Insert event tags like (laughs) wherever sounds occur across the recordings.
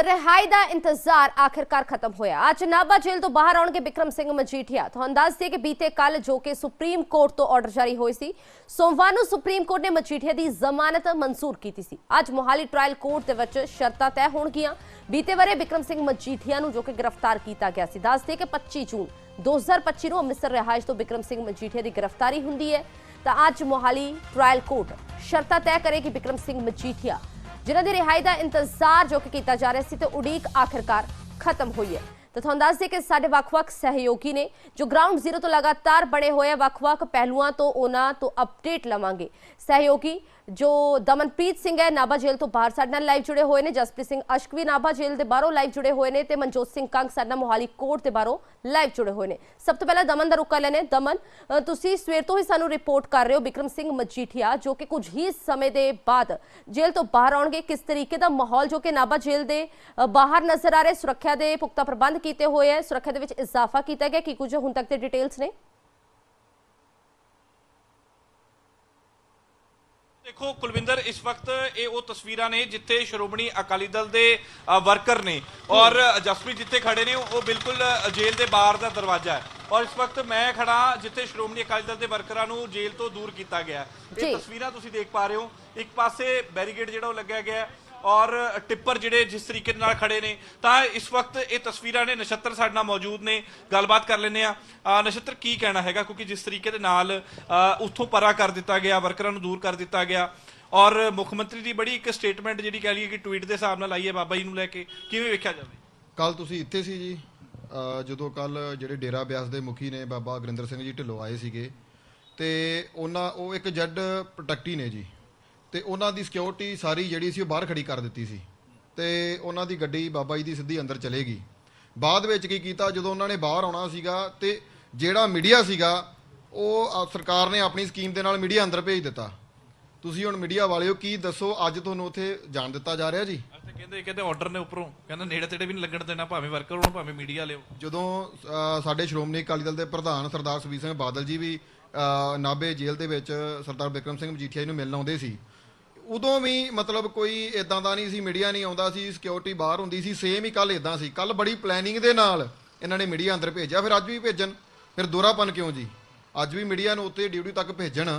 ਤੇ ਰਿਹਾਈ ਦਾ ਇੰਤਜ਼ਾਰ ਆਖਿਰਕਾਰ ਖਤਮ ਹੋਇਆ। ਅੱਜ ਨਾਭਾ ਜੇਲ੍ਹ ਤੋਂ ਬਾਹਰ ਆਉਣਗੇ ਬਿਕਰਮ ਸਿੰਘ ਮਜੀਠੀਆ। ਤੁਹਾਨੂੰ ਦੱਸ ਦਈਏ ਕਿ ਬੀਤੇ ਕੱਲ ਜੋ ਕਿ ਸੁਪਰੀਮ ਕੋਰਟ ਤੋਂ ਆਰਡਰ ਜਾਰੀ ਹੋਈ ਸੀ, ਸੋਮਵਾਰ ਨੂੰ ਸੁਪਰੀਮ ਕੋਰਟ ਨੇ ਮਜੀਠੀਆ ਦੀ ਜ਼ਮਾਨਤ ਮਨਜ਼ੂਰ ਕੀਤੀ ਸੀ। ਅੱਜ ਮੋਹਾਲੀ ਟ੍ਰਾਇਲ ਕੋਰਟ ਦੇ ਵਿੱਚ ਸ਼ਰਤਾਂ ਤੈਅ ਹੋਣਗੀਆਂ। ਬੀਤੇ ਵਰੇ ਬਿਕਰਮ ਸਿੰਘ ਮਜੀਠੀਆ ਨੂੰ ਜੋ ਕਿ ਗ੍ਰਿਫਤਾਰ ਕੀਤਾ ਗਿਆ ਸੀ। ਦੱਸ ਦਈਏ ਕਿ 25 ਜੂਨ 2025 ਨੂੰ ਅੰਮ੍ਰਿਤਸਰ ਰਿਹਾਇਸ਼ ਤੋਂ ਬਿਕਰਮ ਸਿੰਘ ਮਜੀਠੀਆ ਦੀ ਗ੍ਰਿਫਤਾਰੀ ਹੁੰਦੀ ਹੈ। ਤਾਂ ਅੱਜ ਮੋਹਾਲੀ ਟ੍ਰਾਇਲ ਕੋਰਟ ਸ਼ਰਤਾਂ ਤੈਅ ਕਰੇਗੀ ਬਿਕਰਮ ਸਿੰਘ ਮਜੀਠੀਆ ਜਿਨ੍ਹਾਂ ਦੀ ਰਿਹਾਈ ਦਾ ਇੰਤਜ਼ਾਰ ਜੋ ਕਿ ਕੀਤਾ ਜਾ ਰਿਹਾ ਸੀ ਤੇ ਉਡੀਕ ਆਖਿਰਕਾਰ ਖਤਮ ਹੋਈ ਹੈ। ਤਾਂ ਤੁਹਾਨੂੰ ਦੱਸ ਦਈਏ ਕਿ ਸਾਡੇ ਵੱਖ-ਵੱਖ ਸਹਿਯੋਗੀ ਨੇ ਜੋ ਗਰਾਊਂਡ ਜ਼ੀਰੋ ਤੋਂ ਲਗਾਤਾਰ ਬਣੇ ਹੋਏ ਆ, ਵੱਖ-ਵੱਖ ਪਹਿਲੂਆਂ ਤੋਂ ਉਹਨਾਂ ਤੋਂ ਅਪਡੇਟ ਲਵਾਂਗੇ। ਸਹਿਯੋਗੀ ਜੋ ਦਮਨਪ੍ਰੀਤ ਸਿੰਘ ਹੈ, ਨਾਭਾ ਜੇਲ੍ਹ ਤੋਂ ਬਾਹਰ ਸਾਡੇ ਨਾਲ ਲਾਈਵ ਜੁੜੇ ਹੋਏ ਨੇ। ਜਸਪ੍ਰੀਤ ਸਿੰਘ ਅਸ਼ਕ ਵੀ ਨਾਭਾ ਜੇਲ੍ਹ ਦੇ ਬਾਹਰੋਂ ਲਾਈਵ ਜੁੜੇ ਹੋਏ ਨੇ ਤੇ ਮਨਜੋਤ ਸਿੰਘ ਕੰਗ ਸਾਡੇ ਨਾਲ ਮੋਹਾਲੀ ਕੋਰਟ ਦੇ ਬਾਹਰੋਂ ਲਾਈਵ ਜੁੜੇ ਹੋਏ ਨੇ। ਸਭ ਤੋਂ ਪਹਿਲਾਂ ਦਮਨ ਦਾ ਰੁਕਾ ਲੈਣੇ ਦਮਨ ਤੁਸੀਂ ਸਵੇਰ ਤੋਂ ਹੀ ਸਾਨੂੰ ਰਿਪੋਰਟ ਕਰ ਰਹੇ ਹੋ ਵਿਕਰਮ ਸਿੰਘ ਮਜੀਠੀਆ, ਜੋ ਕਿ ਕੁਝ ਹੀ ਸਮੇਂ ਦੇ ਬਾਅਦ ਜੇਲ੍ਹ ਤੋਂ ਬਾਹਰ ਆਉਣਗੇ। ਕਿਸ ਤਰੀਕੇ ਦਾ ਮਾਹੌਲ, ਜੋ ਕਿ ਨਾਭਾ ਜੇਲ੍ਹ ਦੇ ਬਾਹਰ ਨਜ਼ਰ ਆ ਰਿਹਾ, ਸੁਰੱਖਿਆ ਦੇ ਪੁਖਤਾ ਪ੍ਰਬੰਧ ਕੀਤੇ ਹੋਏ ਹੈ। ਸੁਰੱਖਿਆ ਦੇ ਵਿੱਚ ਇਜ਼ਾਫਾ ਕੀਤਾ ਗਿਆ। ਕੀ ਕੁਝ ਹੁਣ ਤੱਕ ਦੇ ਡਿਟੇਲਸ ਨੇ? ਦੇਖੋ ਕੁਲਵਿੰਦਰ ਇਸ ਵਕਤ ਇਹ ਉਹ ਤਸਵੀਰਾਂ ਨੇ ਜਿੱਥੇ ਸ਼੍ਰੋਮਣੀ ਅਕਾਲੀ ਦਲ ਦੇ ਵਰਕਰ ਨੇ ਔਰ ਜਸਪ੍ਰੀਤ ਜਿੱਥੇ ਖੜੇ ਨੇ ਉਹ ਬਿਲਕੁਲ ਜੇਲ੍ਹ ਦੇ ਬਾਹਰ ਦਾ ਦਰਵਾਜ਼ਾ ਹੈ। ਔਰ ਇਸ ਵਕਤ ਮੈਂ ਖੜਾ ਜਿੱਥੇ ਸ਼੍ਰੋਮਣੀ ਅਕਾਲੀ ਦਲ ਦੇ ਵਰਕਰਾਂ ਨੂੰ ਜੇਲ੍ਹ ਤੋਂ ਦੂਰ ਕੀਤਾ ਗਿਆ। ਇਹ ਤਸਵੀਰਾਂ ਤੁਸੀਂ ਦੇਖ ਪਾ ਰਹੇ ਹੋ। ਇੱਕ ਪਾਸੇ ਬੈਰੀਕੇਡ ਜਿਹੜਾ ਉਹ ਲੱਗਿਆ ਗਿਆ ਔਰ ਟਿੱਪਰ ਜਿਹੜੇ ਜਿਸ ਤਰੀਕੇ ਦੇ ਨਾਲ ਖੜੇ ਨੇ, ਤਾਂ ਇਸ ਵਕਤ ਇਹ ਤਸਵੀਰਾਂ ਨੇ ਨਛੱਤਰ ਸਾਡੇ ਨਾਲ ਮੌਜੂਦ ਨੇ, ਗੱਲਬਾਤ ਕਰ ਲੈਂਦੇ ਆ ਨਛੱਤਰ ਕੀ ਕਹਿਣਾ ਹੈਗਾ? ਕਿਉਂਕਿ ਜਿਸ ਤਰੀਕੇ ਦੇ ਨਾਲ ਉੱਥੋਂ ਪਰਾ ਕਰ ਦਿੱਤਾ ਗਿਆ, ਵਰਕਰਾਂ ਨੂੰ ਦੂਰ ਕਰ ਦਿੱਤਾ ਗਿਆ। ਔਰ ਮੁੱਖ ਮੰਤਰੀ ਦੀ ਬੜੀ ਇੱਕ ਸਟੇਟਮੈਂਟ ਜਿਹੜੀ ਕਹਿ ਲਈਏ ਕਿ ਟਵੀਟ ਦੇ ਹਿਸਾਬ ਨਾਲ ਆਈ ਹੈ ਬਾਬਾ ਜੀ ਨੂੰ ਲੈ ਕੇ। ਕਿਵੇਂ ਵੇਖਿਆ ਜਾਵੇ? ਕੱਲ ਤੁਸੀਂ ਇੱਥੇ ਸੀ ਜੀ। ਜਦੋਂ ਕੱਲ ਜਿਹੜੇ ਡੇਰਾ ਬਿਆਸ ਦੇ ਮੁਖੀ ਨੇ ਬਾਬਾ ਗੁਰਿੰਦਰ ਸਿੰਘ ਜੀ ਢਿੱਲੋਂ ਆਏ ਸੀਗੇ, ਤੇ ਉਹਨਾਂ, ਉਹ ਇੱਕ ਜੱਡ ਪ੍ਰੋਟੈਕਟੀ ਨੇ ਜੀ। ਤੇ ਉਹਨਾਂ ਦੀ ਸਿਕਿਉਰਿਟੀ ਸਾਰੀ ਜਿਹੜੀ ਸੀ ਉਹ ਬਾਹਰ ਖੜੀ ਕਰ ਦਿੱਤੀ ਸੀ। ਤੇ ਉਹਨਾਂ ਦੀ ਗੱਡੀ ਬਾਬਾ ਜੀ ਦੀ ਸਿੱਧੀ ਅੰਦਰ ਚਲੇਗੀ। ਬਾਅਦ ਵਿੱਚ ਕੀ ਕੀਤਾ ਜਦੋਂ ਉਹਨਾਂ ਨੇ ਬਾਹਰ ਆਉਣਾ ਸੀਗਾ ਤੇ ਜਿਹੜਾ ਮੀਡੀਆ ਸੀਗਾ ਉਹ ਸਰਕਾਰ ਨੇ ਆਪਣੀ ਸਕੀਮ ਦੇ ਨਾਲ ਮੀਡੀਆ ਅੰਦਰ ਭੇਜ ਦਿੱਤਾ। ਤੁਸੀਂ ਹੁਣ ਮੀਡੀਆ ਵਾਲਿਓ ਕੀ ਦੱਸੋ ਅੱਜ ਤੁਹਾਨੂੰ ਉੱਥੇ ਜਾਣ ਦਿੱਤਾ ਜਾ ਰਿਹਾ ਜੀ? ਤੇ ਕਹਿੰਦੇ ਕਹਿੰਦੇ ਆਰਡਰ ਨੇ ਉੱਪਰੋਂ। ਕਹਿੰਦਾ ਨੇੜੇ ਤੇੜੇ ਵੀ ਨਹੀਂ ਲੱਗਣ ਦੇਣਾ ਭਾਵੇਂ ਵਰਕਰ ਹੋਣ ਭਾਵੇਂ ਮੀਡੀਆ ਲਿਓ ਜਦੋਂ ਸਾਡੇ ਸ਼੍ਰੋਮਣੀ ਅਕਾਲੀ ਦਲ ਦੇ ਪ੍ਰਧਾਨ ਸਰਦਾਰ ਸੁਖਬੀਰ ਸਿੰਘ ਬਾਦਲ ਜੀ ਵੀ ਨਾਭੇ ਜੇਲ੍ਹ ਦੇ ਵਿੱਚ ਸਰਦਾਰ ਬਿਕਰਮ ਸਿੰਘ ਮਜੀਠੀਆ ਜੀ ਨੂੰ ਮਿਲਣ ਆਉਂਦੇ ਸੀ ਉਦੋਂ ਵੀ ਮਤਲਬ ਕੋਈ ਇਦਾਂ ਦਾ ਨਹੀਂ ਸੀ ਮੀਡੀਆ ਨਹੀਂ ਆਉਂਦਾ ਸੀ ਸਿਕਿਉਰਿਟੀ ਬਾਹਰ ਹੁੰਦੀ ਸੀ ਸੇਮ ਹੀ ਕੱਲ ਇਦਾਂ ਸੀ। ਕੱਲ ਬੜੀ ਪਲੈਨਿੰਗ ਦੇ ਨਾਲ ਇਹਨਾਂ ਨੇ ਮੀਡੀਆ ਅੰਦਰ ਭੇਜਿਆ ਫਿਰ ਅੱਜ ਵੀ ਭੇਜਣ। ਫਿਰ ਦੋਹਰਾਪਨ ਕਿਉਂ ਜੀ? ਅੱਜ ਵੀ ਮੀਡੀਆ ਨੂੰ ਉੱਥੇ ਡਿਊਟੀ ਤੱਕ ਭੇਜਣ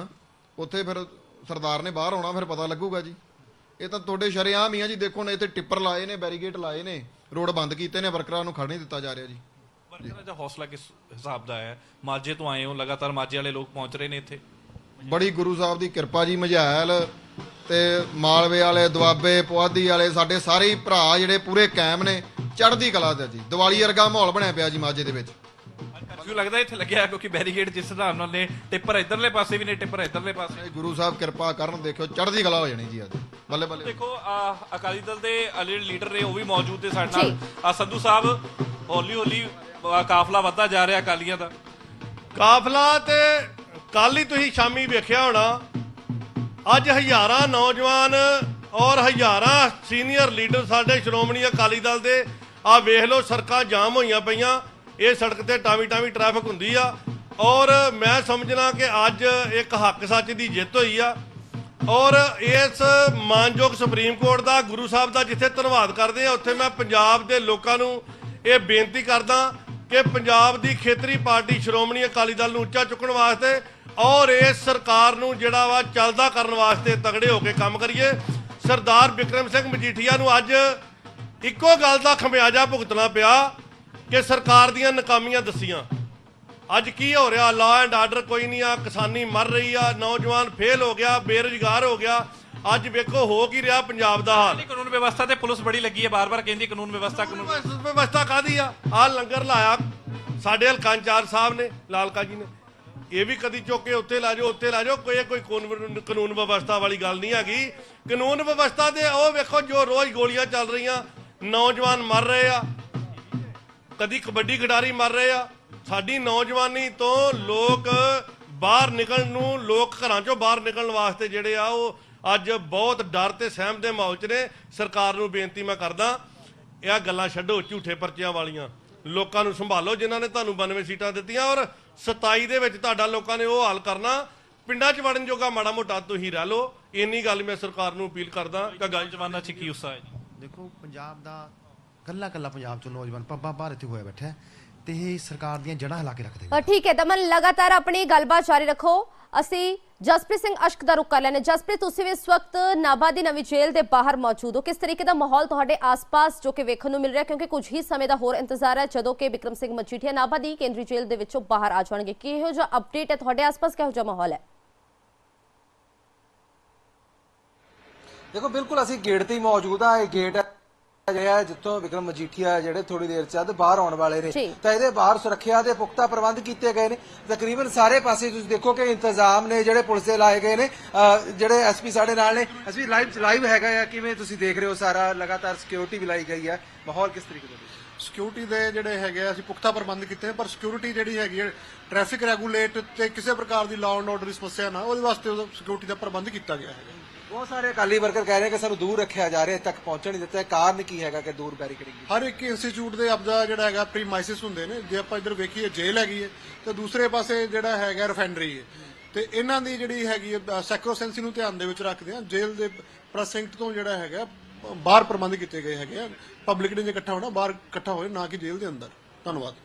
ਉੱਥੇ ਫਿਰ ਸਰਦਾਰ ਨੇ ਬਾਹਰ ਆਉਣਾ ਫਿਰ ਪਤਾ ਲੱਗੂਗਾ ਜੀ। ਇਹ ਤਾਂ ਤੁਹਾਡੇ ਸ਼ਰੇਆਮ ਹੀ ਆ ਜੀ ਦੇਖੋ ਨਾ ਇੱਥੇ ਟਿੱਪਰ ਲਾਏ ਨੇ ਬੈਰੀਗੇਟ ਲਾਏ ਨੇ ਰੋਡ ਬੰਦ ਕੀਤੇ ਨੇ ਵਰਕਰਾਂ ਨੂੰ ਖੜ ਨਹੀਂ ਦਿੱਤਾ ਜਾ ਰਿਹਾ ਜੀ। ਵਰਕਰਾਂ ਦਾ ਹੌਸਲਾ ਕਿਸ ਹਿਸਾਬ ਦਾ ਹੈ? ਮਾਝੇ ਤੋਂ ਆਏ ਹੋ ਲਗਾਤਾਰ ਮਾਝੇ ਵਾਲੇ ਲੋਕ ਪਹੁੰਚ ਰਹੇ ਨੇ ਇੱਥੇ? ਬੜੀ ਗੁਰੂ ਸਾਹਿਬ ਦੀ ਕਿਰਪਾ ਜੀ ਮਝੈਲ ਤੇ ਮਾਲਵੇ ਵਾਲੇ ਦੁਆਬੇ ਪੁਆਧੀ ਵਾਲੇ ਸਾਡੇ ਸਾਰੇ ਹੀ ਭਰਾ ਜਿਹੜੇ ਪੂਰੇ ਕਾਇਮ ਨੇ ਚੜ੍ਹਦੀ ਕਲਾ ਦਾ ਜੀ। ਦੀਵਾਲੀ ਵਰਗਾ ਮਾਹੌਲ ਬਣਿਆ ਪਿਆ ਜੀ ਮਾਝੇ ਦੇ ਵਿੱਚ। ਕਰਫਿਊ ਲੱਗਦਾ ਇੱਥੇ ਲੱਗਿਆ ਕਿਉਂਕਿ ਬੈਰੀਕੇਡ ਜਿਸ ਹਿਸਾਬ ਨਾਲ ਨੇ ਟਿੱਪਰ ਇਧਰਲੇ ਪਾਸੇ ਵੀ ਨੇ ਟਿੱਪਰ ਇਧਰਲੇ ਪਾਸੇ ਗੁਰੂ ਸਾਹਿਬ ਕਿਰਪਾ ਕਰਨ ਦੇਖਿਓ ਚੜ੍ਹਦੀ ਕਲਾ ਹੋ ਜਾਣੀ ਜੀ ਅੱਜ। ਬੱਲੇ ਬੱਲੇ। ਦੇਖੋ ਅਹ, ਅਕਾਲੀ ਦਲ ਦੇ ਅਲੀ ਲੀਡਰ ਨੇ ਉਹ ਵੀ ਮੌਜੂਦ ਨੇ ਸਾਡੇ ਨਾਲ। ਜੀ। ਆ ਸੰਧੂ ਸਾਹਿਬ ਹੌਲੀ ਹੌਲੀ ਕਾਫਲਾ ਵੱਧਦਾ ਜਾ ਰਿਹਾ ਅਕਾਲੀਆਂ ਦਾ। ਕਾਫਲਾ ਤੇ ਕੱਲ ਹੀ ਤੁਸੀਂ ਸ਼ਾਮੀ ਵੇਖਿਆ ਹੋਣਾ ਅੱਜ ਹਜ਼ਾਰਾਂ ਨੌਜਵਾਨ ਔਰ ਹਜ਼ਾਰਾਂ ਸੀਨੀਅਰ ਲੀਡਰ ਸਾਡੇ ਸ਼੍ਰੋਮਣੀ ਅਕਾਲੀ ਦਲ ਦੇ ਆ ਵੇਖ ਲਓ ਸੜਕਾਂ ਜਾਮ ਹੋਈਆਂ ਪਈਆਂ, ਇਹ ਸੜਕ ਤੇ ਟਾਵੀ ਟਾਵੀ ਟ੍ਰੈਫਿਕ ਹੁੰਦੀ ਆ। ਔਰ ਮੈਂ ਸਮਝਣਾ ਕਿ ਅੱਜ ਇੱਕ ਹੱਕ ਸੱਚ ਦੀ ਜਿੱਤ ਹੋਈ ਆ। ਔਰ ਇਸ ਮਾਨਯੋਗ ਸੁਪਰੀਮ ਕੋਰਟ ਦਾ, ਗੁਰੂ ਸਾਹਿਬ ਦਾ ਜਿੱਥੇ ਧੰਨਵਾਦ ਕਰਦੇ ਆ, ਉੱਥੇ ਮੈਂ ਪੰਜਾਬ ਦੇ ਲੋਕਾਂ ਨੂੰ ਇਹ ਬੇਨਤੀ ਕਰਦਾ ਕਿ ਪੰਜਾਬ ਦੀ ਖੇਤਰੀ ਪਾਰਟੀ ਸ਼੍ਰੋਮਣੀ ਅਕਾਲੀ ਦਲ ਨੂੰ ਉੱਚਾ ਚੁੱਕਣ ਵਾਸਤੇ ਔਰ ਇਸ ਸਰਕਾਰ ਨੂੰ ਜਿਹੜਾ ਵਾ ਚੱਲਦਾ ਕਰਨ ਵਾਸਤੇ ਤਗੜੇ ਹੋ ਕੇ ਕੰਮ ਕਰੀਏ। ਸਰਦਾਰ ਵਿਕਰਮ ਸਿੰਘ ਮਜੀਠੀਆ ਨੂੰ ਅੱਜ ਇੱਕੋ ਗੱਲ ਦਾ ਖਮਿਆਜਾ ਭੁਗਤਣਾ ਪਿਆ ਕਿ ਸਰਕਾਰ ਦੀਆਂ ਨਾਕਾਮੀਆਂ ਦਸੀਆਂ। ਅੱਜ ਕੀ ਹੋ ਰਿਹਾ? ਲਾ ਐਂਡ ਆਰਡਰ ਕੋਈ ਨਹੀਂ ਆ ਕਿਸਾਨੀ ਮਰ ਰਹੀ ਆ ਨੌਜਵਾਨ ਫੇਲ ਹੋ ਗਿਆ ਬੇਰੁਜ਼ਗਾਰ ਹੋ ਗਿਆ। ਅੱਜ ਵੇਖੋ ਹੋ ਕੀ ਰਿਹਾ ਪੰਜਾਬ ਦਾ ਹਾਲ? ਕਾਨੂੰਨ ਵਿਵਸਥਾ ਤੇ ਪੁਲਿਸ ਬੜੀ ਲੱਗੀ ਹੈ ਬਾਰ-ਬਾਰ ਕਹਿੰਦੀ ਕਾਨੂੰਨ ਵਿਵਸਥਾ ਕਾਨੂੰਨ ਵਿਵਸ- ਵਿਵਸਥਾ ਕਾਦੀ ਆ? ਆ ਲੰਗਰ ਲਾਇਆ ਸਾਡੇ ਹਲਕਾ ਇੰਚਾਰਜ ਸਾਹਿਬ ਨੇ ਲਾਲਕਾ ਜੀ ਨੇ। ਇਹ ਵੀ ਕਦੀ ਚੁੱਕ ਕੇ ਉੱਤੇ ਲਾ ਜਾਓ ਉੱਤੇ ਲਾ ਜਾਓ, ਕੋਈ ਕੋਈ ਕਾਨੂੰਨ ਕਾਨੂੰਨ ਵਿਵਸਥਾ ਵਾਲੀ ਗੱਲ ਨਹੀਂ ਹੈਗੀ। ਕਾਨੂੰਨ ਵਿਵਸਥਾ ਦੇ ਉਹ ਵੇਖੋ ਜੋ ਰੋਜ਼ ਗੋਲੀਆਂ ਚੱਲ ਰਹੀਆਂ, ਨੌਜਵਾਨ ਮਰ ਰਹੇ ਆ, ਕਦੀ ਕਬੱਡੀ ਖਿਡਾਰੀ ਮਰ ਰਹੇ ਆ। ਸਾਡੀ ਨੌਜਵਾਨੀ ਤੋਂ ਲੋਕ ਬਾਹਰ ਨਿਕਲਣ ਨੂੰ, ਲੋਕ ਘਰਾਂ ਚੋਂ ਬਾਹਰ ਨਿਕਲਣ ਵਾਸਤੇ ਜਿਹੜੇ ਆ, ਉਹ ਅੱਜ ਬਹੁਤ ਡਰ ਤੇ ਸਹਿਮ ਦੇ ਮਾਹੌਲ 'ਚ ਨੇ। ਸਰਕਾਰ ਨੂੰ ਬੇਨਤੀ ਮੈਂ ਕਰਦਾ, ਇਹ ਗੱਲਾਂ ਛੱਡੋ, ਝੂਠੇ ਪਰਚਿਆਂ ਵਾਲੀਆਂ। ਲੋਕਾਂ ਨੂੰ ਸੰਭਾਲੋ ਜਿਨ੍ਹਾਂ ਨੇ ਤੁਹਾਨੂੰ 92 ਸੀਟਾਂ ਦਿੱਤੀਆਂ ਔਰ 27 ਦੇ ਵਿੱਚ ਤੁਹਾਡਾ ਲੋਕਾਂ ਨੇ ਉਹ ਹਾਲ ਕਰਨਾ। ਪਿੰਡਾਂ 'ਚ ਵੜਨ ਜੋਗਾ ਮਾੜਾ ਮੋਟਾ ਤੁਸੀਂ ਰਹਿ ਲਓ। ਇੰਨੀ ਗੱਲ ਮੈਂ ਸਰਕਾਰ ਨੂੰ ਅਪੀਲ ਕਰਦਾ ਕਿ ਗੱਲ ਜਵਾਨਾਂ 'ਚ ਕੀ ਉਸਾ ਹੈ ਦੇਖੋ ਪੰਜਾਬ ਦਾ ਕੱਲਾ ਕੱਲਾ ਪੰਜਾਬ ਚੋਂ ਨੌਜਵਾਨ ਪੱਬਾਂ ਭਾਰ ਇੱਥੇ ਹੋਇਆ ਬੈਠਾ ਤੇ ਇਹ ਸਰਕਾਰ ਦੀਆਂ ਜੜ੍ਹਾਂ ਹਿਲਾ ਕੇ ਰੱਖ ਦੇਗਾ ਅ, ਠੀਕ ਹੈ ਦਮਨ ਲਗਾਤਾਰ ਆਪਣੀ ਗੱਲਬਾਤ ਜਾਰੀ ਰੱਖੋ। ਅਸੀਂ ਜਸਪ੍ਰੀਤ ਸਿੰਘ ਅਸ਼ਕ ਦਾ ਰੁਕ ਕਰ ਲੈਣੇ ਜਸਪ੍ਰੀਤ ਤੁਸੀਂ ਵੀ ਇਸ ਵਕਤ ਨਾਭਾ ਦੀ ਨਵੀਂ ਜੇਲ੍ਹ ਦੇ ਬਾਹਰ ਮੌਜੂਦ ਹੋ। ਕਿਸ ਤਰੀਕੇ ਦਾ ਮਾਹੌਲ ਤੁਹਾਡੇ ਆਸ-ਪਾਸ ਜੋ ਕਿ ਵੇਖਣ ਨੂੰ ਮਿਲ ਰਿਹਾ? ਕਿਉਂਕਿ ਕੁਝ ਹੀ ਸਮੇਂ ਦਾ ਹੋਰ ਇੰਤਜ਼ਾਰ ਹੈ ਜਦੋਂ ਕਿ ਵਿਕਰਮ ਸਿੰਘ ਮਜੀਠੀਆ ਨਾਭਾ ਦੀ ਕੇਂਦਰੀ ਜੇਲ੍ਹ ਦੇ ਵਿੱਚੋਂ ਬਾਹਰ ਆ ਜਾਣਗੇ। ਕਿਹੋ ਜਿਹਾ ਅਪਡੇਟ ਹੈ ਤੁਹਾਡੇ ਆਸ-ਪਾਸ? ਕਿਹੋ ਜਿਹਾ ਮਾਹੌਲ ਹੈ? ਦੇਖੋ ਬਿਲਕੁਲ ਅਸੀਂ ਗੇਟ ਤੇ ਹੀ ਮੌਜੂਦ ਆ ਇਹ ਗੇਟ ਹੈ। ਹੈ ਜਿੱਥੋਂ ਵਿਕਰਮ ਮਜੀਠੀਆ ਜਿਹੜੇ ਥੋੜੀ ਦੇਰ ਚ ਬਾਅਦ ਬਾਹਰ ਆਉਣ ਵਾਲੇ ਨੇ। ਤਾਂ ਇਹਦੇ ਬਾਹਰ ਸੁਰੱਖਿਆ ਦੇ ਪੁਖਤਾ ਪ੍ਰਬੰਧ ਕੀਤੇ ਗਏ ਨੇ। ਤਕਰੀਬਨ ਸਾਰੇ ਪਾਸੇ ਤੁਸੀਂ ਦੇਖੋ ਕਿ ਇੰਤਜ਼ਾਮ ਨੇ ਜਿਹੜੇ ਪੁਲਿਸ ਦੇ ਲਾਏ ਗਏ ਨੇ। ਜਿਹੜੇ ਐਸਪੀ ਸਾਡੇ ਨਾਲ ਨੇ। ਐਸਪੀ ਲਾਈਵ ਲਾਈਵ ਹੈਗਾ ਆ। ਕਿਵੇਂ ਤੁਸੀਂ ਦੇਖ ਰਹੇ ਹੋ ਸਾਰਾ? ਲਗਾਤਾਰ ਸਿਕਿਉਰਿਟੀ ਵੀ ਲਾਈ ਗਈ ਹੈ ਮਾਹੌਲ ਕਿਸ ਤਰੀਕੇ ਦਾ ਹੈ? ਸਿਕਿਉਰਿਟੀ ਦੇ ਜਿਹੜੇ ਹੈਗੇ ਆ, ਅਸੀਂ ਪੁਖਤਾ ਪ੍ਰਬੰਧ ਕੀਤੇ ਨੇ, ਪਰ ਸਿਕਿਉਰਿਟੀ ਜਿਹੜੀ ਹੈਗੀ ਹੈ ਟ੍ਰੈਫਿਕ ਰੈਗੂਲੇਟ ਤੇ ਕਿਸੇ ਪ੍ਰਕਾਰ ਦੀ ਲਾਅ ਐਂਡ ਆਰਡਰ ਦੀ ਸਮੱਸਿਆ ਨਾ ਉਹਦੇ ਵਾਸਤੇ ਸਿਕਿਉਰਿਟੀ ਦਾ ਪ੍ਰਬੰਧ ਕੀਤਾ ਗਿਆ ਹੈਗਾ। ਬਹੁਤ ਸਾਰੇ ਅਕਾਲੀ ਵਰਕਰ ਕਹਿ ਰਹੇ ਕਿ ਸਾਨੂੰ ਦੂਰ ਰੱਖਿਆ ਜਾ ਰਿਹਾ ਤੱਕ ਪਹੁੰਚਣ ਨਹੀਂ ਦਿੱਤਾ। ਕਾਰਨ ਕੀ ਹੈਗਾ ਕਿ ਦੂਰ ਬੈਰੀਕੇਡਿੰਗ ਹਰ ਇੱਕ ਇੰਸਟੀਚਿਊਟ ਦੇ ਆਪਦਾ ਜਿਹੜਾ ਹੈਗਾ, ਪ੍ਰੀਮਾਈਸਿਸ ਹੁੰਦੇ ਨੇ। ਜੇ ਆਪਾਂ ਇੱਧਰ ਵੇਖੀਏ, ਜੇਲ੍ਹ ਹੈਗੀ ਹੈ ਤੇ ਦੂਸਰੇ ਪਾਸੇ ਜਿਹੜਾ ਹੈਗਾ ਰਿਫਾਈਨਰੀ ਹੈ ਤੇ ਇਹਨਾਂ ਦੀ ਜਿਹੜੀ ਹੈਗੀ ਸੈਕਰੋਸੈਂਸੀ ਨੂੰ ਧਿਆਨ ਦੇ ਵਿੱਚ ਰੱਖਦੇ ਆ। ਜੇਲ੍ਹ ਦੇ ਪ੍ਰੈਸਿੰਕਟ ਤੋਂ ਜਿਹੜਾ ਹੈਗਾ, ਬਾਹਰ ਪ੍ਰਬੰਧ ਕੀਤੇ ਗਏ ਹੈਗੇ ਆ। ਪਬਲਿਕ ਨੇ ਇਕੱਠਾ ਹੋਣਾ, ਬਾਹਰ ਇਕੱਠਾ ਹੋਏ, ਨਾ ਕਿ ਜੇਲ੍ਹ ਦੇ ਅੰਦਰ। ਧੰਨਵਾਦ।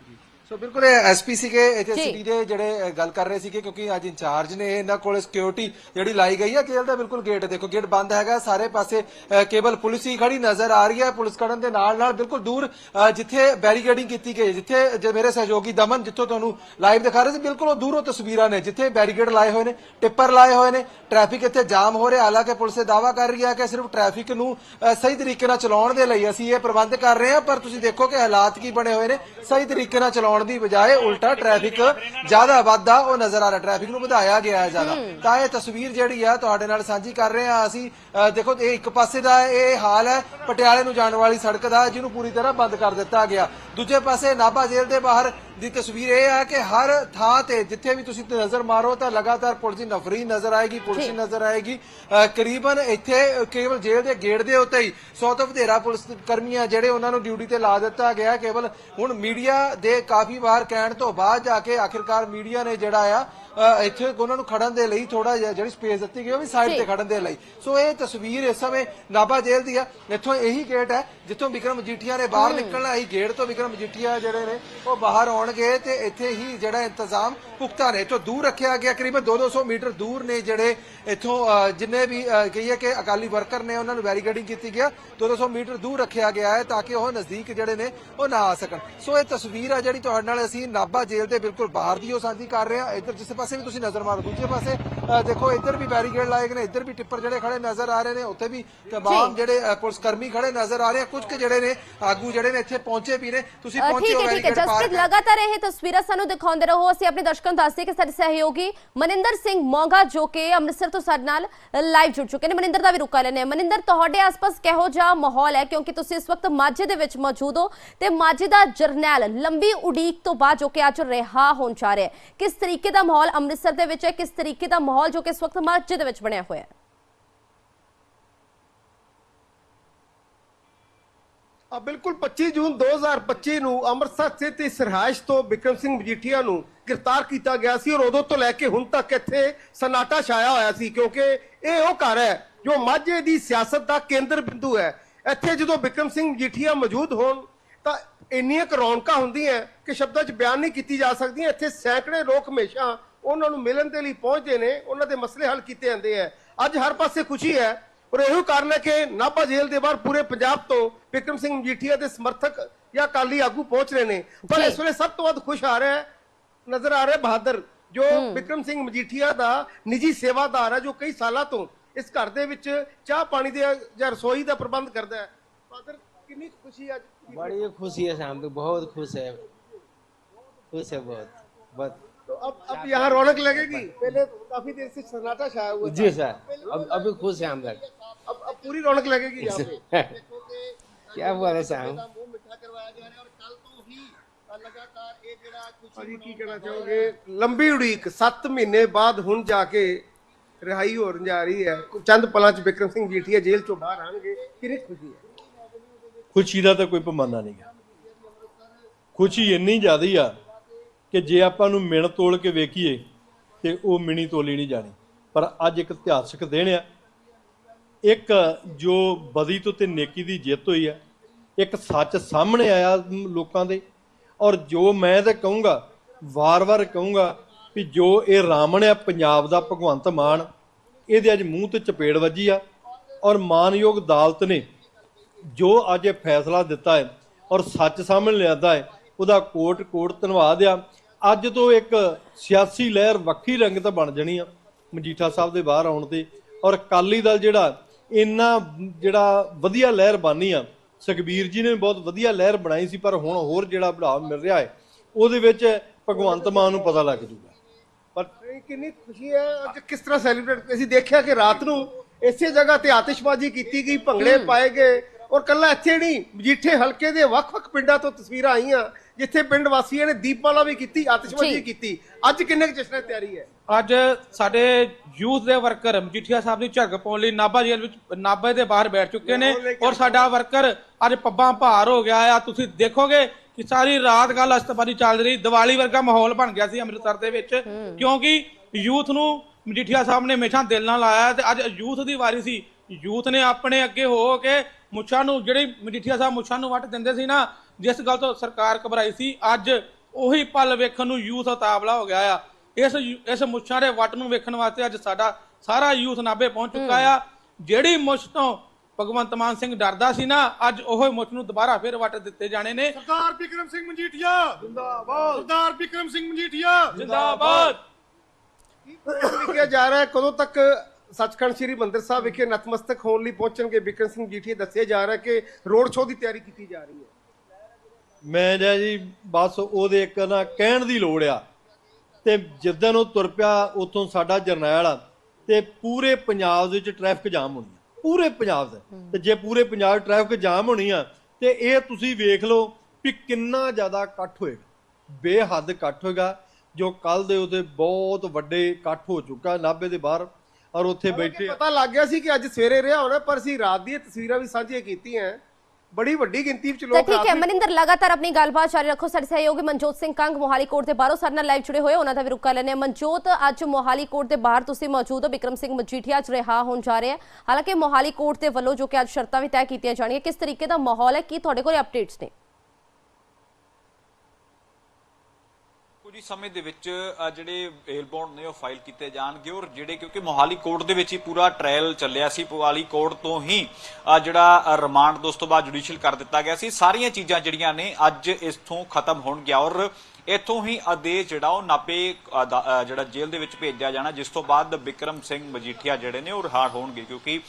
ਸੋ ਬਿਲਕੁਲ ਐਸਪੀ ਸੀਗੇ ਇੱਥੇ ਜੀ। ਸਿਟੀ ਦੇ ਜਿਹੜੇ ਅ, ਗੱਲ ਕਰ ਰਹੇ ਸੀਗੇ ਕਿਉਂਕਿ ਅੱਜ ਇੰਚਾਰਜ ਨੇ ਇਹਨਾਂ ਕੋਲ ਸਿਕਿਉਰਿਟੀ ਜਿਹੜੀ ਲਾਈ ਗਈ ਹੈ ਜੇਲ੍ਹ ਦਾ ਬਿਲਕੁਲ ਗੇਟ ਦੇਖੋ ਗੇਟ ਬੰਦ ਹੈਗਾ ਸਾਰੇ ਪਾਸੇ ਅ, ਕੇਵਲ ਪੁਲਿਸ ਹੀ ਖੜੀ ਨਜ਼ਰ ਆ ਰਹੀ ਹੈ ਪੁਲਿਸ ਖੜਨ ਦੇ ਨਾਲ ਨਾਲ ਬਿਲਕੁਲ ਦੂਰ ਅ, ਜਿੱਥੇ ਬੈਰੀਕੇਡਿੰਗ ਕੀਤੀ ਗਈ ਹੈ, ਜਿੱਥੇ ਜੇ ਮੇਰੇ ਸਹਿਯੋਗੀ ਦਮਨ ਜਿੱਥੋਂ ਤੁਹਾਨੂੰ ਲਾਈਵ ਦਿਖਾ ਰਹੇ ਸੀ ਬਿਲਕੁਲ ਉਹ ਦੂਰੋਂ ਤਸਵੀਰਾਂ ਨੇ ਜਿੱਥੇ ਬੈਰੀਕੇਡ ਲਾਏ ਹੋਏ ਨੇ ਟਿੱਪਰ ਲਾਏ ਹੋਏ ਨੇ ਟ੍ਰੈਫਿਕ ਇੱਥੇ ਜਾਮ ਹੋ ਰਿਹਾ ਹਾਲਾਂਕਿ ਪੁਲਿਸ ਇਹ ਦਾਵਾ ਕਰ ਰਹੀ ਹੈ ਕਿ ਸਿਰਫ ਟ੍ਰੈਫਿਕ ਨੂੰ ਅ, ਸਹੀ ਤਰੀਕੇ ਨਾਲ ਚਲਾਉਣ ਦੇ ਲਈ ਅਸੀਂ ਇਹ ਪ੍ਰਬੰਧ ਕਰ ਰਹੇ ਹਾਂ ਪਰ ਤੁਸੀਂ ਦੇਖੋ ਕਿ ਹਾਲਾਤ ਕੀ ਬਣੇ ਹੋਏ ਨੇ ਸਹੀ ਤਰੀਕੇ ਨਾਲ ਚਲਾਉਣ ਦੀ ਬਜਾਏ ਉਲਟਾ ਟ੍ਰੈਫਿਕ ਜ਼ਿਆਦਾ ਵੱਧਦਾ ਉਹ ਨਜ਼ਰ ਆ ਰਿਹਾ। ਟ੍ਰੈਫਿਕ ਨੂੰ ਵਧਾਇਆ ਗਿਆ ਹੈ ਜ਼ਿਆਦਾ। ਤਾਂ ਇਹ ਤਸਵੀਰ ਜਿਹੜੀ ਆ ਤੁਹਾਡੇ ਨਾਲ ਸਾਂਝੀ ਕਰ ਰਹੇ ਹਾਂ ਅਸੀਂ। ਦੇਖੋ ਇਹ ਇੱਕ ਪਾਸੇ ਦਾ ਇਹ ਹਾਲ ਹੈ। ਪਟਿਆਲੇ ਨੂੰ ਜਾਣ ਵਾਲੀ ਸੜਕ ਦਾ ਜਿਹਨੂੰ ਪੂਰੀ ਤਰ੍ਹਾਂ ਬੰਦ ਕਰ ਦਿੱਤਾ ਗਿਆ। ਦੂਜੇ ਪਾਸੇ ਨਾਭਾ ਜੇਲ੍ਹ ਦੇ ਬਾਹਰ ਦੀ ਤਸਵੀਰ ਇਹ ਹੈ ਕਿ ਹਰ ਥਾਂ ਤੇ ਜਿੱਥੇ ਵੀ ਤੁਸੀਂ ਨਜ਼ਰ ਮਾਰੋ ਤਾਂ ਲਗਾਤਾਰ ਪੁਲਿਸ ਦੀ ਨਫਰੀ ਨਜ਼ਰ ਆਏਗੀ ਪੁਲਿਸ ਨਜ਼ਰ ਆਏਗੀ। ਕਰੀਬਨ ਇੱਥੇ ਕੇਵਲ ਜੇਲ੍ਹ ਦੇ ਗੇਟ ਦੇ ਉੱਤੇ ਹੀ 100 ਤੋਂ ਵਧੇਰਾ ਪੁਲਿਸ ਕਰਮੀਆਂ ਜਿਹੜੇ ਉਹਨਾਂ ਨੂੰ ਡਿਊਟੀ ਤੇ ਲਾ ਦਿੱਤਾ ਗਿਆ। ਕੇਵਲ ਹੁਣ ਮੀਡੀਆ ਦੇ ਕਾਫੀ ਵਾਰ ਕਹਿਣ ਤੋਂ ਬਾਅਦ ਜਾ ਕੇ ਆਖਿਰਕਾਰ ਮੀਡੀਆ ਨੇ ਜਿਹੜਾ ਆ ਇੱਥੇ ਉਹਨਾਂ ਨੂੰ ਖੜਨ ਦੇ ਲਈ ਥੋੜਾ ਜਿਹਾ ਜਿਹੜੀ ਸਪੇਸ ਦਿੱਤੀ ਗਈ ਉਹ ਵੀ ਸਾਈਡ ਤੇ ਖੜਨ ਦੇ ਲਈ। ਸੋ ਇਹ ਤਸਵੀਰ ਇਸ ਸਮੇਂ ਨਾਭਾ ਜੇਲ੍ਹ ਦੀ ਆ। ਇੱਥੋਂ ਇਹੀ ਗੇਟ ਹੈ ਜਿੱਥੋਂ ਵਿਕਰਮ ਮਜੀਠੀਆ ਨੇ ਬਾਹਰ ਨਿਕਲਣਾ ਇਹੀ ਗੇਟ ਤੋਂ ਵਿਕਰਮ ਮਜੀਠੀਆ ਜਿਹੜੇ ਨੇ ਉਹ ਬਾਹਰ ਆਉਣਗੇ ਤੇ ਇੱਥੇ ਹੀ ਜਿਹੜਾ ਇੰਤਜ਼ਾਮ ਪੁਖਤਾ ਨੇ। ਇੱਥੋਂ ਦੂਰ ਰੱਖਿਆ ਗਿਆ ਕਰੀਬਨ 2-200 ਮੀਟਰ ਦੂਰ ਨੇ ਜਿਹੜੇ ਇੱਥੋਂ ਜਿੰਨੇ ਵੀ ਕਹੀਏ ਕਿ ਅਕਾਲੀ ਵਰਕਰ ਨੇ ਉਹਨਾਂ ਨੂੰ ਬੈਰੀਕੇਡਿੰਗ ਕੀਤੀ ਗਿਆ। 2-200 ਮੀਟਰ ਦੂਰ ਰੱਖਿਆ ਗਿਆ ਹੈ ਤਾਂ ਕਿ ਉਹ ਨਜ਼ਦੀਕ ਜਿਹੜੇ ਨੇ ਉਹ ਨਾ ਆ ਸਕਣ। ਸੋ ਇਹ ਤਸਵੀਰ ਆ ਜਿਹੜੀ ਤੁਹਾਡੇ ਨਾਲ ਅਸੀਂ ਨਾਭਾ ਜੇਲ੍ਹ ਦੇ ਬਿਲਕੁਲ ਬਾਹਰ ਦੀ ਉਹ ਸਾਂਝੀ ਕਰ ਰਹੇ ਹਾਂ। ਇੱਧਰ ਜਿਸ ਪਾਸੇ ਵੀ ਤੁਸੀਂ ਨਜ਼ਰ ਮਾਰੋ। ਦੂਜੇ ਪਾਸੇ ਦੇਖੋ ਇੱਧਰ ਵੀ ਬੈਰੀਕੇਡ ਲਾਏ ਗਏ ਨੇ ਇੱਧਰ ਵੀ ਟਿੱਪਰ ਜਿਹੜੇ ਖੜੇ ਨਜ਼ਰ ਆ ਰਹੇ ਨੇ ਉੱਥੇ ਵੀ ਤਮਾਮ ਜਿਹੜੇ ਪੁਲਿਸ ਕਰਮੀ ਖੜੇ ਨਜ਼ਰ ਆ ਰਹੇ ਆ। ਕੁਝ ਕੁ ਜਿਹੜੇ ਨੇ ਆਗੂ ਜਿਹੜੇ ਨੇ ਇੱਥੇ ਪਹੁੰਚੇ ਵੀ ਨੇ। ਤੁਸੀਂ ਪਹੁੰਚੇ ਠੀਕ ਹੋ ਠੀਕ ਹੈ। ਜਸਪ੍ਰੀਤ ਲਗਾਤਾਰ ਇਹ ਤਸਵੀਰਾਂ ਸਾਨੂੰ ਦਿਖਾਉਂਦੇ ਰਹੋ। ਅਸੀਂ ਆਪਣੇ ਦਰਸ਼ਕਾਂ ਨੂੰ ਦੱਸਦੇ ਕਿ ਸਾਡੇ ਸਹਿਯੋਗੀ ਮਨਿੰਦਰ ਸਿੰਘ ਮੋਂਗਾ ਜੋ ਕਿ ਅੰਮ੍ਰਿਤਸਰ ਤੋਂ ਸਾਡੇ ਨਾਲ ਲਾਈਵ ਜੁੜ ਚੁੱਕੇ ਨੇ। ਮਨਿੰਦਰ ਦਾ ਵੀ ਰੁਕਾ ਲੈਣੇ ਮਨਿੰਦਰ ਤੁਹਾਡੇ ਆਸ-ਪਾਸ ਕਿਹੋ ਜਿਹਾ ਮਾਹੌਲ ਹੈ? ਕਿਉਂਕਿ ਤੁਸੀਂ ਇਸ ਵਕਤ ਮਾਝੇ ਦੇ ਵਿੱਚ ਮੌਜੂਦ ਹੋ ਤੇ ਮਾਝੇ ਦਾ ਜਰਨੈਲ ਲੰਬੀ ਉਡੀਕ ਤੋਂ ਬਾਅਦ ਜੋ ਕਿ ਅੱਜ ਰਿਹਾ ਹੋਣ ਜਾ ਰਿਹਾ ਕਿਸ ਤਰੀਕੇ ਦਾ ਮਾਹੌਲ ਅੰਮ੍ਰਿਤਸਰ ਦੇ ਵਿੱਚ ਹੈ। ਕਿਸ ਤਰੀਕੇ ਦਾ ਮਾਹੌਲ ਜੋ ਕਿ ਇਸ ਵਕਤ ਮਾਝੇ ਦੇ ਵਿੱਚ ਬਣਿਆ ਹੋਇਆ ਹੈ? ਆ, ਬਿਲਕੁਲ 25 ਜੂਨ 2025 ਨੂੰ ਅੰਮ੍ਰਿਤਸਰ ਸਥਿਤ ਇਸ ਰਿਹਾਇਸ਼ ਤੋਂ ਵਿਕਰਮ ਸਿੰਘ ਮਜੀਠੀਆ ਨੂੰ ਗ੍ਰਿਫਤਾਰ ਕੀਤਾ ਗਿਆ ਸੀ ਔਰ ਉਦੋਂ ਤੋਂ ਲੈ ਕੇ ਹੁਣ ਤੱਕ ਇੱਥੇ ਸਨਾਟਾ ਛਾਇਆ ਹੋਇਆ ਸੀ ਕਿਉਂਕਿ ਇਹ ਉਹ ਘਰ ਹੈ ਜੋ ਮਾਝੇ ਦੀ ਸਿਆਸਤ ਦਾ ਕੇਂਦਰ ਬਿੰਦੂ ਹੈ। ਇੱਥੇ ਜਦੋਂ ਬਿਕਰਮ ਸਿੰਘ ਮਜੀਠੀਆ ਮੌਜੂਦ ਹੋਣ ਤਾਂ ਇੰਨੀਆਂ ਰੌਣਕਾਂ ਹੁੰਦੀਆਂ ਕਿ ਸ਼ਬਦਾਂ 'ਚ ਬਿਆਨ ਨਹੀਂ ਕੀਤੀ ਜਾ ਸਕਦੀਆਂ। ਇੱਥੇ ਸੈਂਕੜੇ ਲੋਕ ਹਮੇਸ਼ਾ ਉਹਨਾਂ ਨੂੰ ਮਿਲਣ ਦੇ ਲਈ ਪਹੁੰਚਦੇ ਨੇ ਉਹਨਾਂ ਦੇ ਮਸਲੇ ਹੱਲ ਕੀਤੇ ਜਾਂਦੇ ਆ। ਅੱਜ ਹਰ ਪਾਸੇ ਖੁਸ਼ੀ ਹੈ ਔਰ ਇਹੋ ਕਾਰਨ ਹੈ ਕਿ ਨਾਭਾ ਜੇਲ੍ਹ ਦੇ ਬਾਹਰ ਪੂਰੇ ਪੰਜਾਬ ਤੋਂ ਵਿਕਰਮ ਸਿੰਘ ਮਜੀਠੀਆ ਦੇ ਸਮਰਥਕ ਜਾਂ ਕਾਲੀ ਆਗੂ ਪਹੁੰਚ ਰਹੇ ਨੇ। ਪਰ ਇਸ ਵੇਲੇ ਸਭ ਤੋਂ ਵੱਧ ਖੁਸ਼ ਆ ਰਿਹਾ ਨਜ਼ਰ ਆ ਰਿਹਾ ਬਹਾਦਰ ਜੋ ਵਿਕਰਮ ਸਿੰਘ ਮਜੀਠੀਆ ਦਾ ਨਿੱਜੀ ਸੇਵਾਦਾਰ ਹੈ ਜੋ ਕਈ ਸਾਲਾਂ ਤੋਂ ਇਸ ਘਰ ਦੇ ਵਿੱਚ ਚਾਹ ਪਾਣੀ ਦੇ ਜਾਂ ਰਸੋਈ ਦਾ ਪ੍ਰਬੰਧ ਕਰਦਾ ਹੈ। ਬਹਾਦਰ ਕਿੰਨੀ ਖੁਸ਼ੀ ਅੱਜ? ਬੜੀ ਖੁਸ਼ੀ ਹੈ ਸਾਨੂੰ ਬਹੁਤ ਖੁਸ਼ ਹੈ। ਖੁਸ਼ ਹੈ ਬਹੁਤ ਬਹੁਤ। तो अब अब यहाँ रौनक लगेगी पहले काफी देर से सन्नाटा छाया हुआ जी था सर अब अभी खुश है हम लोग अब अब पूरी रौनक लगेगी यहाँ पे (laughs) क्या हुआ है शाम ਮੂੰਹ ਮਿੱਠਾ ਕਰਵਾਇਆ ਜਾ ਰਿਹਾ ਔਰ ਕੱਲ ਤੋਂ ਹੀ ਲਗਾਤਾਰ ਇਹ ਜਿਹੜਾ ਕੁਝ ਕੀ ਕਹਿਣਾ ਚਾਹੋਗੇ ਲੰਬੀ ਉਡੀਕ 7 ਮਹੀਨੇ ਬਾਅਦ ਹੁਣ ਜਾ ਕੇ ਰਿਹਾਈ ਹੋਣ ਜਾ ਰਹੀ ਹੈ ਚੰਦ ਪਲਾਂ ਚ ਵਿਕਰਮ ਸਿੰਘ ਜੀਠੀਆ ਜੇਲ੍ਹ ਚੋਂ ਬਾਹਰ ਆਣਗੇ ਕਿੰਨੀ ਖੁਸ਼ੀ ਹੈ ਖੁਸ਼ੀ ਦਾ ਤਾਂ ਕੋਈ ਪੈਮਾਨਾ ਨਹੀਂ ਗਾ ਖੁਸ਼ੀ ਇੰਨੀ ਜ਼ਿਆਦੀ ਆ ਕਿ ਜੇ ਆਪਾਂ ਨੂੰ ਮਿਣ ਤੋਲ ਕੇ ਵੇਖੀਏ, ਤੇ ਉਹ ਮਿਣੀ ਤੋਲੀ ਨਹੀਂ ਜਾਣੀ। ਪਰ ਅੱਜ ਇੱਕ ਇਤਿਹਾਸਕ ਦਿਨ ਆ। ਇੱਕ ਜੋ ਬਦੀ ਤੋਂ ਤੇ ਨੇਕੀ ਦੀ ਜਿੱਤ ਹੋਈ ਆ, ਇੱਕ ਸੱਚ ਸਾਹਮਣੇ ਆਇਆ ਲੋਕਾਂ ਦੇ। ਔਰ ਜੋ ਮੈਂ ਤੇ ਕਹੂੰਗਾ, ਵਾਰ-ਵਾਰ ਕਹੂੰਗਾ ਵੀ ਜੋ ਇਹ ਰਾਮਣ ਆ, ਪੰਜਾਬ ਦਾ ਭਗਵੰਤ ਮਾਨ, ਇਹਦੇ ਅੱਜ ਮੂੰਹ ਤੇ ਚਪੇੜ ਵੱਜੀ ਆ। ਔਰ ਮਾਨਯੋਗ ਅਦਾਲਤ ਨੇ ਜੋ ਅੱਜ ਇਹ ਫੈਸਲਾ ਦਿੱਤਾ ਹੈ ਔਰ ਸੱਚ ਸਾਹਮਣੇ ਲਿਆਦਾ ਹੈ ਉਹਦਾ ਕੋਟ ਕੋਟ ਧੰਨਵਾਦ ਆ ਅੱਜ ਤੋਂ ਇੱਕ ਸਿਆਸੀ ਲਹਿਰ ਵੱਖਰੀ ਰੰਗਤ ਬਣ ਜਾਣੀ ਆ ਮਜੀਠਾ ਸਾਹਿਬ ਦੇ ਬਾਹਰ ਆਉਣ ਤੇ। ਔਰ ਅਕਾਲੀ ਦਲ ਜਿਹੜਾ ਇੰਨਾ ਜਿਹੜਾ ਵਧੀਆ ਲਹਿਰ ਬਾਨੀ ਆ ਸੁਖਬੀਰ ਜੀ ਨੇ ਬਹੁਤ ਵਧੀਆ ਲਹਿਰ ਬਣਾਈ ਸੀ ਪਰ ਹੁਣ ਹੋਰ ਜਿਹੜਾ ਬੜਾਵ ਮਿਲ ਰਿਹਾ ਹੈ ਉਹਦੇ ਵਿੱਚ ਭਗਵੰਤ ਮਾਨ ਨੂੰ ਪਤਾ ਲੱਗ ਜੂਗਾ। ਪਰ ਕਿੰਨੀ ਖੁਸ਼ੀ ਹੈ ਅੱਜ ਕਿਸ ਤਰ੍ਹਾਂ ਸੈਲੀਬ੍ਰੇਟ ਅਸੀਂ ਦੇਖਿਆ ਕਿ ਰਾਤ ਨੂੰ ਇਸੇ ਜਗ੍ਹਾ ਤੇ ਆਤਿਸ਼ਬਾਜ਼ੀ ਕੀਤੀ ਗਈ ਭੰਗੜੇ ਪਾਏ ਗਏ ਔਰ ਕੱਲਾ ਇੱਥੇ ਨਹੀਂ ਮਜੀਠੇ ਹਲਕੇ ਦੇ ਵੱਖ-ਵੱਖ ਪਿੰਡਾਂ ਤੋਂ ਤਸਵੀਰਾਂ ਆਈਆਂ। ਜਿੱਥੇ ਪਿੰਡ ਵਾਸੀਆਂ ਨੇ ਦੀਪਮਾਲਾ ਵੀ ਕੀਤੀ ਆਤਿਸ਼ਬਾਜ਼ੀ। ਕੀਤੀ। ਅੱਜ ਕਿੰਨੇ ਜਸ਼ਨ ਦੀ ਤਿਆਰੀ ਹੈ? ਅੱਜ ਸਾਡੇ ਯੂਥ ਦੇ ਵਰਕਰ ਮਜੀਠੀਆ ਸਾਹਿਬ ਦੀ ਝੜਕ ਪਾਉਣ ਲਈ ਨਾਭਾ ਜੇਲ੍ਹ ਵਿੱਚ ਨਾਭੇ ਦੇ ਬਾਹਰ ਬੈਠ ਚੁੱਕੇ ਨੇ ਔਰ ਸਾਡਾ ਵਰਕਰ ਅੱਜ ਪੱਬਾਂ ਭਾਰ ਹੋ ਗਿਆ ਆ। ਤੁਸੀਂ ਦੇਖੋਗੇ ਕਿ ਸਾਰੀ ਰਾਤ ਗੱਲ ਅਸਤਬਾਦੀ ਚੱਲ ਰਹੀ ਦੀਵਾਲੀ ਵਰਗਾ ਮਾਹੌਲ ਬਣ ਗਿਆ ਸੀ ਅੰਮ੍ਰਿਤਸਰ ਦੇ ਵਿੱਚ। ਕਿਉਂਕਿ ਯੂਥ ਨੂੰ ਮਜੀਠੀਆ ਸਾਹਿਬ ਨੇ ਹਮੇਸ਼ਾ ਦਿਲ ਨਾਲ ਲਾਇਆ ਤੇ ਅੱਜ ਯੂਥ ਦੀ ਵਾਰੀ ਸੀ। ਯੂਥ ਨੇ ਆਪਣੇ ਅੱਗੇ ਹੋ ਕੇ ਮੁੱਛਾਂ ਨੂੰ ਜਿਹੜੀ ਮਜੀਠੀਆ ਸਾਹਿਬ ਮੁੱਛਾਂ ਨੂੰ ਵੱਟ ਦਿੰਦੇ ਸੀ ਨਾ ਜਿਸ ਗੱਲ ਤੋਂ ਸਰਕਾਰ ਘਬਰਾਈ ਸੀ ਅੱਜ ਉਹੀ ਪਲ ਵੇਖਣ ਨੂੰ ਯੂਥ ਉਤਾਵਲਾ ਹੋ ਗਿਆ ਆ। ਇਸ ਇਸ ਮੁੱਛਾਂ ਦੇ ਵੱਟ ਨੂੰ ਵੇਖਣ ਵਾਸਤੇ ਅੱਜ ਸਾਡਾ ਸਾਰਾ ਯੂਥ ਨਾਭੇ ਪਹੁੰਚ ਚੁੱਕਾ ਆ। ਜਿਹੜੀ ਮੁੱਛ ਤੋਂ ਭਗਵੰਤ ਮਾਨ ਸਿੰਘ ਡਰਦਾ ਸੀ ਨਾ ਅੱਜ ਉਹ ਮੁੱਛ ਨੂੰ ਦੁਬਾਰਾ ਫਿਰ ਵੱਟ ਦਿੱਤੇ ਜਾਣੇ ਨੇ। ਸਰਦਾਰ ਬਿਕਰਮ ਸਿੰਘ ਮਜੀਠੀਆ! ਜਿੰਦਾਬਾਦ। ਸਰਦਾਰ ਬਿਕਰਮ ਸਿੰਘ ਮਜੀਠੀਆ! ਜਿੰਦਾਬਾਦ! ਲਿਖਿਆ ਜਾ ਰਿਹਾ ਹੈ? ਕਦੋਂ ਤੱਕ ਸੱਚਖੰਡ ਸ੍ਰੀ ਮੰਦਿਰ ਸਾਹਿਬ ਵਿਖੇ ਨਤਮਸਤਕ ਹੋਣ ਲਈ ਪਹੁੰਚਣਗੇ? ਬਿਕਰਮ ਸਿੰਘ ਜੀਠੀ ਦੱਸਿਆ ਜਾ ਰਿਹਾ ਹੈ ਕਿ ਰੋਡ ਸ਼ੋਅ ਦੀ ਤਿਆਰੀ ਕੀਤੀ ਜਾ ਰਹੀ ਹੈ। ਮੈਂ ਜਾਂ ਜੀ ਬਸ ਉਹਦੇ ਇੱਕ ਨਾ ਕਹਿਣ ਦੀ ਲੋੜ ਆ। ਤੇ ਜਿੱਦਣ ਉਹ ਤੁਰ ਪਿਆ ਉਥੋਂ ਸਾਡਾ ਜਰਨੈਲ ਆ ਤੇ ਪੂਰੇ ਪੰਜਾਬ ਦੇ ਵਿੱਚ ਟ੍ਰੈਫਿਕ ਜਾਮ ਹੋਣੀ ਪੂਰੇ ਪੰਜਾਬ ਦੇ। ਤੇ ਜੇ ਪੂਰੇ ਪੰਜਾਬ ਟ੍ਰੈਫਿਕ ਜਾਮ ਹੋਣੀ ਆ ਤੇ ਇਹ ਤੁਸੀਂ ਵੇਖ ਲਓ ਵੀ ਕਿੰਨਾ ਜ਼ਿਆਦਾ ਇਕੱਠ ਹੋਏਗਾ। ਬੇਹੱਦ ਇਕੱਠ ਹੋਏਗਾ ਜੋ ਕੱਲ ਦੇ ਉਹਦੇ ਬਹੁਤ ਵੱਡੇ ਇਕੱਠ ਹੋ ਚੁੱਕਾ ਨਾਭੇ ਦੇ ਬਾਹਰ ਔਰ ਉੱਥੇ ਬੈਠੇ ਪਤਾ ਲੱਗ ਗਿਆ ਸੀ ਕਿ ਅੱਜ ਸਵੇਰੇ ਰਿਹਾ ਹੋਣਾ ਪਰ ਅਸੀਂ ਰਾਤ ਦੀਆਂ ਤਸਵੀਰਾਂ ਵੀ ਸਾਂਝੀਆਂ ਕੀਤੀਆਂ। ਬੜੀ ਵੱਡੀ ਗਿਣਤੀ ਵਿੱਚ ਲੋਕ ਠੀਕ ਹੈ ਮਨਿੰਦਰ ਲਗਾਤਾਰ ਆਪਣੀ ਗੱਲਬਾਤ ਜਾਰੀ ਰੱਖੋ। ਸਾਡੇ ਸਹਿਯੋਗੀ ਮਨਜੋਤ ਸਿੰਘ ਕੰਗ ਮੋਹਾਲੀ ਕੋਰਟ ਦੇ ਬਾਹਰੋਂ ਸਾਡੇ ਨਾਲ ਲਾਈਵ ਜੁੜੇ ਹੋਏ ਉਹਨਾਂ ਦਾ ਵੀ ਰੁਕ ਹਾਂ। ਮਨਜੋਤ ਅੱਜ ਮੋਹਾਲੀ ਕੋਰਟ ਦੇ ਬਾਹਰ ਤੁਸੀਂ ਮੌਜੂਦ ਹੋ। ਵਿਕਰਮ ਸਿੰਘ ਮਜੀਠੀਆ ਅੱਜ ਰਿਹਾ ਹੋਣ ਜਾ ਰਿਹਾ ਹੈ ਹਾਲਾਂਕਿ ਮੋਹਾਲੀ ਕੋਰਟ ਦੇ ਵੱਲੋਂ ਜੋ ਕਿ ਅੱਜ ਸ਼ਰਤਾਂ ਵੀ ਤੈਅ ਕੀਤੀਆਂ ਜਾਣਗੀਆਂ ਕਿਸ ਤਰੀਕੇ ਦਾ ਮਾਹੌਲ ਹੈ? ਕੀ ਤੁਹਾਡੇ ਕੋਲ ਅਪਡੇਟਸ ਨੇ? ਕੁਝ ਸਮੇਂ ਦੇ ਵਿੱਚ ਜਿਹੜੇ ਬੇਲ ਬੌਂਡ ਨੇ ਉਹ ਫਾਈਲ ਕੀਤੇ ਜਾਣਗੇ ਔਰ ਜਿਹੜੇ ਕਿਉਂਕਿ ਮੋਹਾਲੀ ਕੋਰਟ ਦੇ ਵਿੱਚ ਹੀ ਪੂਰਾ ਟ੍ਰਾਇਲ ਚੱਲਿਆ ਸੀ, ਮੋਹਾਲੀ ਕੋਰਟ ਤੋਂ ਹੀ ਜਿਹੜਾ ਰਿਮਾਂਡ ਤੋਂ ਤੋਂ ਬਾਅਦ ਜੁਡੀਸ਼ੀਅਲ ਕਰ ਦਿੱਤਾ ਗਿਆ ਸੀ। ਸਾਰੀਆਂ ਚੀਜ਼ਾਂ ਜਿਹੜੀਆਂ ਨੇ ਅੱਜ ਇਸ ਤੋਂ ਖਤਮ ਹੋਣਗੀਆਂ ਔਰ ਇੱਥੋਂ ਹੀ ਆਦੇਸ਼ ਜਿਹੜਾ ਉਹ ਨਾਪੇ ਜਿਹੜਾ ਜੇਲ੍ਹ ਦੇ ਵਿੱਚ ਭੇਜਿਆ ਜਾਣਾ, ਜਿਸ ਤੋਂ ਬਾਅਦ ਬਿਕਰਮ ਸਿੰਘ ਮਜੀਠੀਆ ਜਿਹੜੇ ਨੇ ਉਹ ਰਿਹਾ ਹੋਣਗੇ ਕਿਉਂਕਿ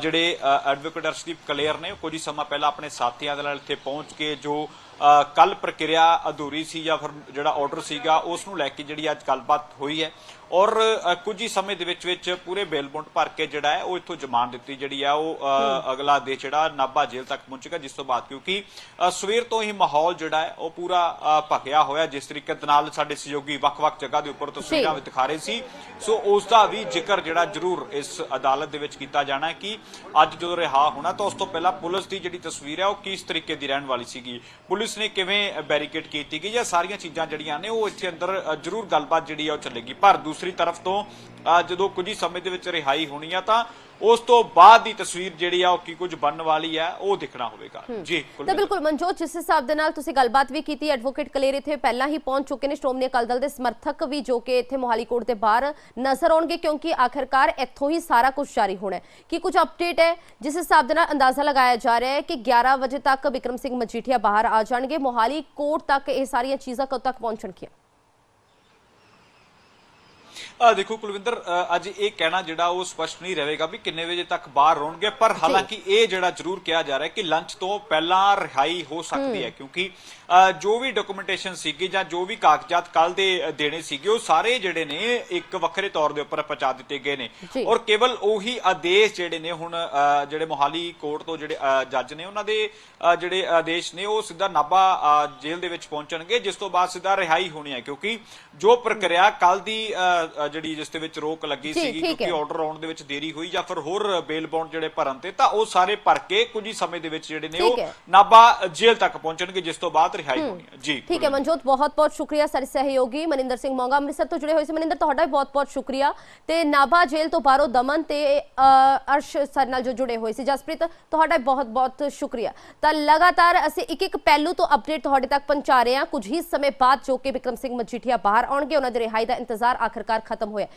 ਜਿਹੜੇ ਐਡਵੋਕੇਟ ਅਰਸ਼ਦੀਪ ਕਲੇਰ ਨੇ ਉਹ ਕੁਝ ਸਮਾਂ ਪਹਿਲਾਂ ਆਪਣੇ ਸਾਥੀਆਂ ਦੇ ਨਾਲ ਇੱਥੇ ਪਹੁੰਚ ਕੇ ਜੋ ਕੱਲ ਪ੍ਰਕਿਰਿਆ ਅਧੂਰੀ ਸੀ ਜਾਂ ਫਿਰ ਜਿਹੜਾ ਆਰਡਰ ਸੀਗਾ, ਉਸ ਨੂੰ ਲੈ ਕੇ ਜਿਹੜੀ ਅੱਜ ਗੱਲਬਾਤ ਹੋਈ ਹੈ। ਔਰ ਕੁਝ ਹੀ ਸਮੇਂ ਦੇ ਵਿੱਚ ਵਿੱਚ ਪੂਰੇ ਬੇਲ ਬੌਂਡ ਭਰ ਕੇ ਜਿਹੜਾ ਹੈ ਉਹ ਇੱਥੋਂ ਜ਼ਮਾਨ ਦਿੱਤੀ ਜਿਹੜੀ ਹੈ ਉਹ ਅਗਲਾ ਦੇ ਜਿਹੜਾ ਨਾਭਾ ਜੇਲ੍ਹ ਤੱਕ ਪਹੁੰਚੇਗਾ ਜਿਸ ਤੋਂ ਬਾਅਦ ਕਿਉਂਕਿ ਸਵੇਰ ਤੋਂ ਹੀ ਮਾਹੌਲ ਜਿਹੜਾ ਹੈ ਉਹ ਪੂਰਾ ਭਖਿਆ ਹੋਇਆ ਜਿਸ ਤਰੀਕੇ ਦੇ ਨਾਲ ਸਾਡੇ ਸਹਿਯੋਗੀ ਵੱਖ-ਵੱਖ ਜਗ੍ਹਾ ਦੇ ਉੱਪਰ ਤਸਵੀਰਾਂ ਵੀ ਦਿਖਾ ਰਹੇ ਸੀ। ਸੋ ਉਸ ਦਾ ਵੀ ਜ਼ਿਕਰ ਜਿਹੜਾ ਜ਼ਰੂਰ ਇਸ ਅਦਾਲਤ ਦੇ ਵਿੱਚ ਕੀਤਾ ਜਾਣਾ ਹੈ ਕਿ ਅੱਜ ਜਦੋਂ ਰਿਹਾ ਹੋਣਾ ਤਾਂ ਉਸ ਤੋਂ ਪਹਿਲਾਂ ਪੁਲਿਸ ਦੀ ਜਿਹੜੀ ਤਸਵੀਰ ਹੈ ਉਹ ਕਿਸ ਤਰੀਕੇ ਦੀ ਰਹਿਣ ਵਾਲੀ ਸੀਗੀ? ਪੁਲਿਸ ਨੇ ਕਿਵੇਂ ਬੈਰੀਕੇਡ ਕੀਤੀ ਗਈ ਇਹ ਸਾਰੀਆਂ ਚੀਜ਼ਾਂ ਜਿਹੜੀਆਂ ਨੇ ਉਹ ਇੱਥੇ ਅੰਦਰ ਜ਼ਰੂਰ ਗੱਲਬਾਤ ਜਿਹੜੀ ਹੈ ਉਹ ਚੱਲੇਗੀ। ਪਰ ਦੂਸਰੀ ਤਰਫ ਤੋਂ ਜਦੋਂ ਕੁਝ ਹੀ ਸਮੇਂ ਦੇ ਵਿੱਚ ਰਿਹਾਈ ਹੋਣੀ ਆ ਤਾਂ ਉਸ ਤੋਂ ਬਾਅਦ ਦੀ ਤਸਵੀਰ ਜਿਹੜੀ ਆ ਉਹ ਕੀ ਕੁਝ ਬਣਨ ਵਾਲੀ ਹੈ ਉਹ ਦਿਖਣਾ ਹੋਵੇਗਾ। ਜੀ ਤਾਂ। ਬਿਲਕੁਲ ਮਨਜੋਤ ਜਿਸ ਹਿਸਾਬ ਦੇ ਨਾਲ ਤੁਸੀਂ ਗੱਲਬਾਤ ਵੀ ਕੀਤੀ ਐਡਵੋਕੇਟ ਕਲੇਰ ਇੱਥੇ ਪਹਿਲਾਂ ਹੀ ਪਹੁੰਚ ਚੁੱਕੇ ਨੇ ਸ਼੍ਰੋਮਣੀ ਅਕਾਲੀ ਦਲ ਦੇ ਸਮਰਥਕ ਵੀ ਜੋ ਕਿ ਇੱਥੇ ਮੋਹਾਲੀ ਕੋਰਟ ਦੇ ਬਾਹਰ ਨਜ਼ਰ ਆਉਣਗੇ ਕਿਉਂਕਿ ਆਖਰਕਾਰ ਇੱਥੋਂ ਹੀ ਸਾਰਾ ਕੁਝ ਜਾਰੀ ਹੋਣਾ ਹੈ। ਕੀ ਕੁਝ ਅਪਡੇਟ ਹੈ? ਜਿਸ ਹਿਸਾਬ ਦੇ ਨਾਲ ਅੰਦਾਜ਼ਾ ਲਗਾਇਆ ਜਾ ਰਿਹਾ ਹੈ ਕਿ 11 ਵਜੇ ਤੱਕ ਵਿਕਰਮ ਸਿੰਘ ਮਜੀਠੀਆ ਬਾਹਰ ਆ ਜਾਣਗੇ। ਮੋਹਾਲੀ ਕੋਰਟ ਤੱਕ ਇਹ ਸਾਰੀਆਂ ਚੀਜ਼ਾਂ ਕਦੋਂ ਤੱਕ ਪਹੁੰਚਣਗੀਆਂ? ਆ ਦੇਖੋ ਕੁਲਵਿੰਦਰ ਅੱਜ ਇਹ ਕਹਿਣਾ ਜਿਹੜਾ ਉਹ ਸਪਸ਼ਟ ਨਹੀਂ ਰਹੇਗਾ ਵੀ ਕਿੰਨੇ ਵਜੇ ਤੱਕ ਬਾਹਰ ਹੋਣਗੇ ਪਰ ਹਾਲਾਂਕਿ ਇਹ ਜਿਹੜਾ ਜ਼ਰੂਰ ਕਿਹਾ ਜਾ ਰਿਹਾ ਹੈ ਕਿ ਲੰਚ ਤੋਂ ਪਹਿਲਾਂ ਰਿਹਾਈ ਹੋ ਸਕਦੀ ਹੈ ਕਿਉਂਕਿ ਜੋ ਵੀ ਡਾਕੂਮੈਂਟੇਸ਼ਨ ਸੀਗੀ ਜਾਂ ਜੋ ਵੀ ਕਾਗਜ਼ਾਤ ਕੱਲ ਦੇ ਦੇਣੇ ਸੀਗੇ ਉਹ ਸਾਰੇ ਜਿਹੜੇ ਨੇ ਇੱਕ ਵੱਖਰੇ ਤੌਰ ਦੇ ਉੱਪਰ ਪਹੁੰਚਾ ਦਿੱਤੇ ਗਏ ਨੇ। ਔਰ ਕੇਵਲ ਉਹੀ ਆਦੇਸ਼ ਜਿਹੜੇ ਨੇ ਹੁਣ ਜਿਹੜੇ ਮੋਹਾਲੀ ਕੋਰਟ ਤੋਂ ਜਿਹੜੇ ਜੱਜ ਨੇ ਉਹਨਾਂ ਦੇ ਜਿਹੜੇ ਆਦੇਸ਼ ਨੇ ਉਹ ਸਿੱਧਾ ਨਾਭਾ ਅ, ਜੇਲ੍ਹ ਦੇ ਵਿੱਚ ਪਹੁੰਚਣਗੇ ਜਿਸ ਤੋਂ ਬਾਅਦ ਸਿੱਧਾ ਰਿਹਾਈ ਹੋਣੀ ਹੈ ਕਿਉਂਕਿ ਜੋ ਪ੍ਰਕਿਰਿਆ ਕੱਲ ਦੀ ਜਿਹੜੀ ਜਿਸ ਦੇ ਵਿੱਚ ਰੋਕ ਲੱਗੀ ਸੀਗੀ ਕਿਉਂਕਿ। ਆਰਡਰ ਆਉਣ ਦੇ ਵਿੱਚ ਦੇਰੀ ਹੋਈ ਜਾਂ ਫਿਰ ਹੋਰ ਬੇਲ ਬੌਂਡ ਜਿਹੜੇ ਭਰਨ ਤੇ ਤਾਂ ਉਹ ਸਾਰੇ ਭਰ ਕੇ ਕੁਝ ਹੀ ਸਮੇਂ ਦੇ ਵਿੱਚ ਜਿਹੜੇ ਨੇ ਉਹ। ਨਾਭਾ ਜੇਲ੍ਹ ਤੱਕ ਪਹੁੰਚਣਗੇ ਜਿਸ ਤੋਂ ਬਾਅਦ ਰਿਹਾਈ ਹੋਣੀ ਹੈ। ਜੀ ਠੀਕ ਹੈ ਮਨਜੋਤ ਬਹੁਤ ਬਹੁਤ ਸ਼ੁਕਰੀਆ ਸਾਡੇ ਸਹਿਯੋਗੀ ਮਨਿੰਦਰ ਸਿੰਘ ਮੋਂਗਾ ਅੰਮ੍ਰਿਤਸਰ ਤੋਂ ਜੁੜੇ ਹੋਏ ਸੀ। ਮਨਿੰਦਰ ਤੁਹਾਡਾ ਵੀ ਬਹੁਤ ਬਹੁਤ ਸ਼ੁਕਰੀਆ। ਤੇ ਨਾਭਾ ਜੇਲ੍ਹ ਤੋਂ ਬਾਹਰੋਂ ਦਮਨ ਤੇ ਅਰਸ਼ ਸਰ ਨਾਲ ਜੋ ਜੁੜੇ ਹੋਏ ਸੀ ਜਸਪ੍ਰੀਤ ਤੁਹਾਡਾ ਬਹੁਤ ਬਹੁਤ ਸ਼ੁਕਰੀਆ। ਤਾਂ ਲਗਾਤਾਰ ਅਸੀਂ ਇੱਕ ਇੱਕ ਪਹਿਲੂ ਤੋਂ ਅਪਡੇਟ ਤੁਹਾਡੇ ਤੱਕ ਪਹੁੰਚਾ ਰਹੇ ਹਾਂ। ਕੁਝ ਹੀ ਸਮੇਂ ਬਾਅਦ ਜੋ ਕਿ ਵਿਕਰਮ ਸਿੰਘ ਮਜੀਠੀਆ ਬਾਹਰ ਆਉਣਗੇ ਉਹਨਾਂ ਦੀ ਰਿਹਾਈ ਦਾ ਇੰਤਜ਼ਾਰ ਆਖਰਕਾਰ ਖਤਮ ਹੋਇਆ